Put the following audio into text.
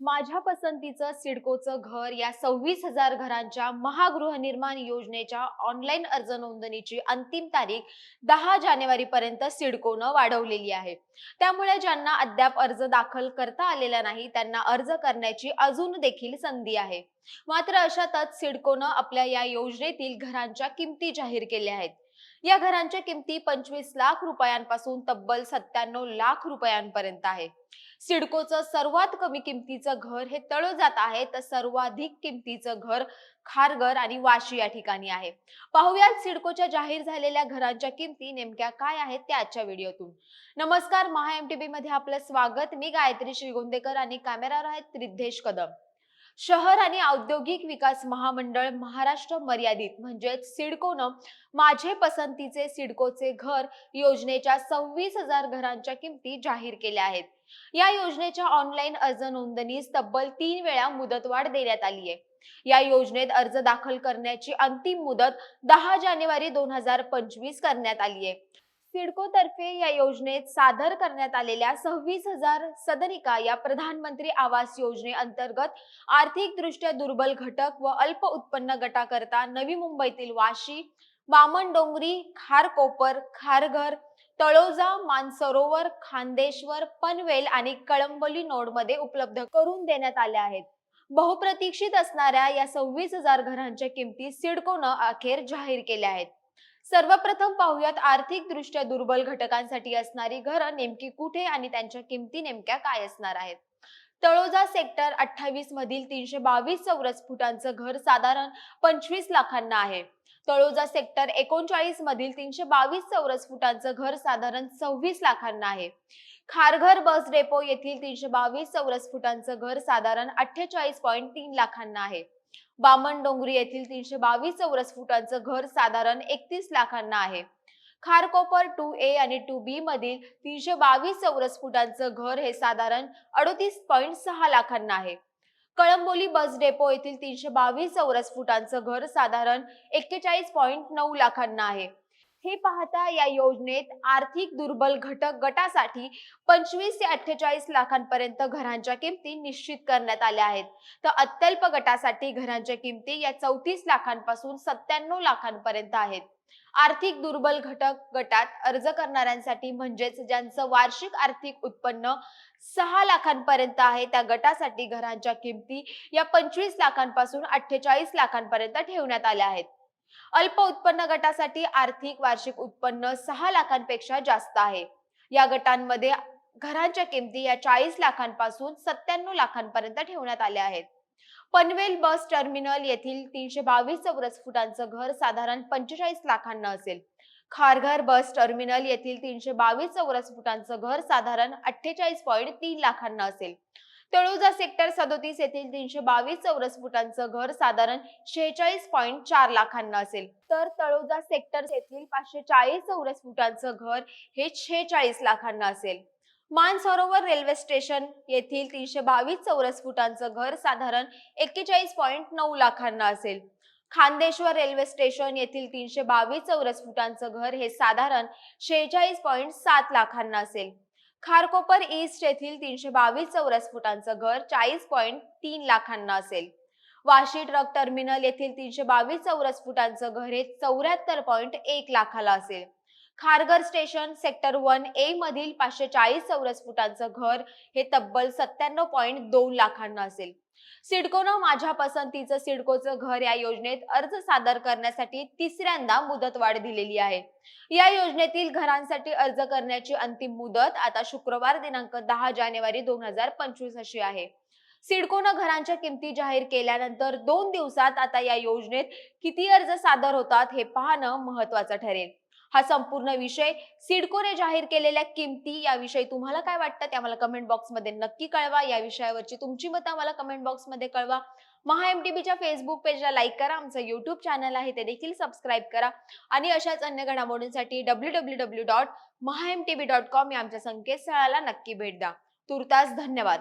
माझ्या पसंतीचं सिडकोचं घर या सव्वीस हजार घरांच्या महागृहनिर्माण योजनेच्या ऑनलाईन अर्ज नोंदणीची अंतिम तारीख दहा जानेवारी पर्यंत सिडकोनं वाढवलेली आहे. त्यामुळे ज्यांना अद्याप अर्ज दाखल करता आलेला नाही त्यांना अर्ज करण्याची अजून देखील संधी आहे. मात्र अशातच सिडकोनं आपल्या या योजनेतील घरांच्या किमती जाहीर केल्या आहेत. या घरांच्या किमती पंचवीस लाख रुपयांपासून तब्बल सत्त्याण्णव लाख रुपयांपर्यंत आहे. सिडकोचं सर्वात कमी किमतीचं घर हे तळोजात आहे तर सर्वाधिक किमतीचं घर खारघर आणि वाशी या ठिकाणी आहे. पाहुयात सिडकोच्या जाहीर झालेल्या घरांच्या किमती नेमक्या काय आहेत त्या आजच्या व्हिडिओतून. नमस्कार महा एमटीबी मध्ये आपलं स्वागत. मी गायत्री श्रीगोंदेकर आणि कॅमेरावर आहेत रिद्धेश कदम. शहर आणि औद्योगिक विकास महामंडळ महाराष्ट्र मर्यादित म्हणजेच सिडकोनं माझे पसंतीचे सिडकोचे घर योजनेच्या सव्वीस हजार घरांच्या किमती जाहीर केल्या आहेत. या योजनेच्या ऑनलाईन अर्ज नोंदणीस तब्बल तीन वेळा मुदतवाढ देण्यात आली आहे. या योजनेत अर्ज दाखल करण्याची अंतिम मुदत दहा जानेवारी दोन हजार पंचवीस करण्यात आली आहे. सिडकोतर्फे या योजनेत सादर करण्यात आलेल्या सव्वीस हजार सदनिका या प्रधानमंत्री आवास योजनेअंतर्गत आर्थिक दृष्ट्या दुर्बल घटक व अल्प उत्पन्न गटाकरता नवी मुंबईतील वाशी बामणडोंगरी खारकोपर खारघर तळोजा मानसरोवर खांदेश्वर पनवेल आणि कळंबोली नोडमध्ये उपलब्ध करून देण्यात आल्या आहेत. बहुप्रतीक्षित असणाऱ्या या सव्वीस हजार घरांच्या किमती सिडकोनं अखेर जाहीर केल्या आहेत. सर्वप्रथम पाहूयात आर्थिक दृष्ट्या दुर्बल घटकांसाठी असणारी घरं नेमकी कुठे आणि त्यांच्या किमती नेमक्या काय असणार आहेत? तळोजा सेक्टर अठ्ठावीस मधील तीनशे बावीस चौरस फुटांचं घर साधारण पंचवीस लाखांना आहे. तळोजा सेक्टर एकोणचाळीस मधील तीनशे बावीस चौरस फुटांचं घर साधारण सव्वीस लाखांना आहे. खारघर बस डेपो येथील तीनशे बावीस चौरस फुटांचं घर साधारण अठ्ठेचाळीस पॉईंट तीन लाखांना आहे. बामण डोंगरी येथील तीनशे बावीस चौरस फुटांचं घर साधारण एकतीस लाखांना आहे. खारकोपर टू ए आणि टू बी मधील तीनशे बावीस चौरस फुटांचं घर हे साधारण अडतीस पॉईंट सहा लाखांना आहे. कळंबोली बस डेपो येथील तीनशे बावीस चौरस फुटांचं घर साधारण एक्केचाळीस पॉईंट नऊ लाखांना आहे. हे पाहता या योजनेत आर्थिक दुर्बल घटक गटासाठी पंचवीस ते अठ्ठेचाळीस लाखांपर्यंत घरांच्या किमती निश्चित करण्यात आल्या आहेत. तर अत्यल्प गटासाठी घरांच्या किमती या चौतीस लाखांपासून सत्त्याण्णव लाखांपर्यंत आहेत. आर्थिक दुर्बल घटक गटात अर्ज करणाऱ्यांसाठी म्हणजेच ज्यांचं वार्षिक आर्थिक उत्पन्न सहा लाखांपर्यंत आहे त्या गटासाठी घरांच्या किमती या पंचवीस लाखांपासून अठ्ठेचाळीस लाखांपर्यंत ठेवण्यात आल्या आहेत. अल्प उत्पन्न गटासाठी आर्थिक वार्षिक उत्पन्न सहा लाखांपेक्षा जास्त आहे. या गटांमध्ये घरांच्या किमती या चाळीस लाखांपासून सत्त्याण्णव लाखांपर्यंत ठेवण्यात आल्या आहेत. पनवेल बस टर्मिनल येथील तीनशे बावीस चौरस फुटांचं घर साधारण पंचेचाळीस लाखांना असेल. खारघर बस टर्मिनल येथील तीनशे बावीस चौरस फुटांचं घर साधारण अठ्ठेचाळीस पॉईंट तीन लाखांना असेल. तळोजा सेक्टर सदोतीस येथील तीनशे बावीस चौरस फुटांचं घर साधारण शेहेचाळीस पॉईंट चार लाखांना असेल. तर तळोजा सेक्टर येथील पाचशे चाळीस चौरस फुटांचं घर हे शेहेचाळीस लाखांना असेल. मानसरोवर रेल्वे स्टेशन येथील तीनशे बावीस चौरस फुटांचं घर साधारण एक्केचाळीस पॉईंट नऊ लाखांना असेल. खांदेश्वर रेल्वे स्टेशन येथील तीनशे बावीस चौरस फुटांचं घर हे साधारण शेहेचाळीस पॉईंट सात लाखांना असेल. खारकोपर ईस्ट येथील तीनशे बावीस चौरस फुटांचं घर चाळीस पॉईंट तीन लाखांना असेल. वाशी ट्रक टर्मिनल येथील तीनशे बावीस चौरस फुटांचं घर हे चौऱ्याहत्तर पॉईंट एक लाखाला असेल. Kharghar station sector one A मधील पाचशे चाळीस चौरस फुटांचं घर हे तब्बल सत्त्याण्णव पॉईंट दोन लाखांना असेल. सिडकोनं माझ्या पसंतीचं सिडकोचं घर या योजनेत अर्ज सादर करण्यासाठी तिसऱ्यांदा मुदतवाढ दिलेली आहे. या योजनेतील घरांसाठी अर्ज करण्याची अंतिम मुदत आता शुक्रवार दिनांक दहा जानेवारी दोन हजार पंचवीस अशी आहे. सिडकोनं घरांच्या किमती जाहीर केल्यानंतर दोन दिवसात आता या योजनेत किती अर्ज सादर होतात हे पाहणं महत्वाचं ठरेल. हा संपूर्ण विषय सिडकोने जाहीर केलेल्या किमती याविषयी तुम्हाला काय वाटतं? ते आम्हाला कमेंट बॉक्समध्ये नक्की कळवा. या विषयावरची तुमची मतं आम्हाला कमेंट बॉक्समध्ये कळवा. महा एम टी बीच्या फेसबुक पेजला लाईक करा. आमचं युट्यूब चॅनल आहे ते देखील सबस्क्राईब करा. आणि अशाच अन्य घडामोडींसाठी W W W dot Maha M T B dot com या आमच्या संकेतस्थळाला नक्की भेट द्या. तुर्तास धन्यवाद.